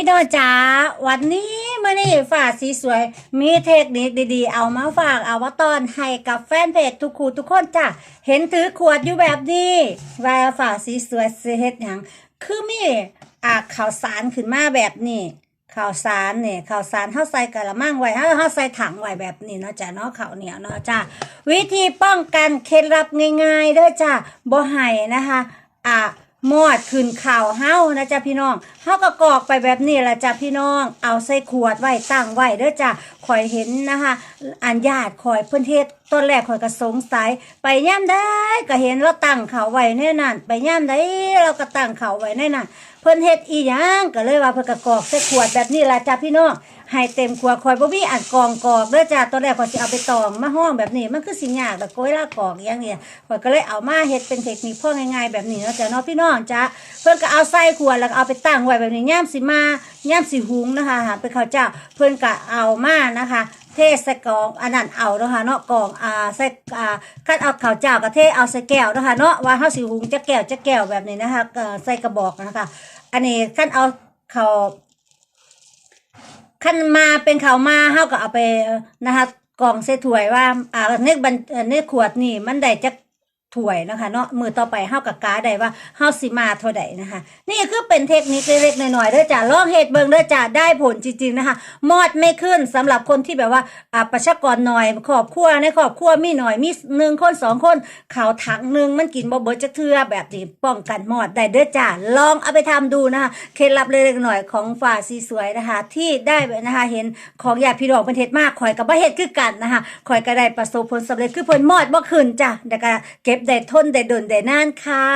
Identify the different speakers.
Speaker 1: พี่น้องจ๋าวันนี้มื่อนี่ฝาสีสวย มีเทคนิคดีๆ เอามาฝากเอาว่าตอนให้กับแฟนเพจทุกคูทุกคนจ้ะเห็นถือขวดอยู่แบบนี้แว่ฝาสีสวยสิเฮ็ดหยังคือมีอ่าข่าวสารขึ้นมาแบบนี้ข่าวสารเนี่ยข่าวสารเฮาใส่กระมังไว้เฮาเฮาใส่ถังไว้แบบนี้เนาะจ้ะเนาะข้าวเหนียวเนาะจ้ะวิธีป้องกันเคล็ดลับง่ายๆเด้อจ้ะบ่ให้นะคะ อะ มอดขึ้นข่าวเฮานะจ๊ะพี่น้องเฮาก็กอกไปแบบนี้แหละจ้ะพี่น้อง เอาใส่ขวดไว้ตั้งไว้เด้อจ้ะข่อยเห็นนะคะอันญาติข่อยเพิ่นเฮ็ดตอนแรกข่อยก็สงสัยไปย่ำได้ก็เห็นเราตั้งเขาไว้แน่นั่นไปย่ำได้เราก็ตั้งเขาไว้แน่นั่นเพิ่นเฮ็ดอีหยังก็เลยว่าเพิ่นก็กอกใส่ขวดแบบนี้ละจ้ะพี่น้อง ให้เต็มขวดข่อยบ่มีอันกองกอกเด้อจ้ะตอนแรกข่อยสิเอาไปตองมาห้องแบบนี้มันคือสิยากแต่โกยลากอกอย่างเนี้ยข่อยก็เลยเอามาเฮ็ดเป็นเทคนิคพ่อง่ายๆแบบนี้เนาะจ้ะเนาะพี่น้องจ้ะเพิ่นก็เอาใส่ขวดแล้วก็เอาไปตั้งไว้แบบนี้ย่ำสิมาย่ำสิหุงนะคะหาเป็นข้าวเจ้าเพิ่นก็เอามานะคะเทใส่กองอันนั้นเอาเนาะค่ะเนาะกองอ่าใส่อ่าคัดเอาข้าวเจ้าก็เทเอาใส่แก้วเนาะค่ะเนาะว่าเฮาสิหุงจะแก้วจะแก้วแบบนี้นะคะใส่กระบอกนะคะ อันนี้คันเอาข้าว ขันมาเป็นข่าวมาเฮาก็เอาไปนะคะกล่องใส่ถ้วยว่าอ่าในบันเอ่อในขวดนี่มันได้จัก ถ้วยนะคะเนาะมือต่อไปเฮากับกาได้ว่าเฮาสิมาเท่าใดนะคะ นี่คือเป็นเทคนิคเล็กๆน้อยๆเด้อจ้ะลองเฮ็ดเบิ่งเด้อจ้ะได้ผลจริงๆนะคะ มอดไม่ขึ้นสำหรับคนที่แบบว่าอ่าประชากรน้อยครอบครัวในครอบครัวมีหน่อยมีหนึ่งคนสองคนข่าวถังหนึ่งมันกินบ่เบิดจักเทื่อแบบนี้ป้องกันมอดได้เด้อจ้ะลองเอาไปทำดูนะคะเคล็ดลับเล็กๆหน่อยของฝ่าสีสวยนะคะ ที่ได้นะคะเห็นของญาติพี่น้องเพิ่นเฮ็ดมากข่อยก็บ่เฮ็ดคือกันนะคะข่อยก็ได้ประสบผลสำเร็จคือเพิ่นมอดบ่ขึ้นจ้ะแล้วก็เก็บบได้ทนได้ดนได้นานค่ะ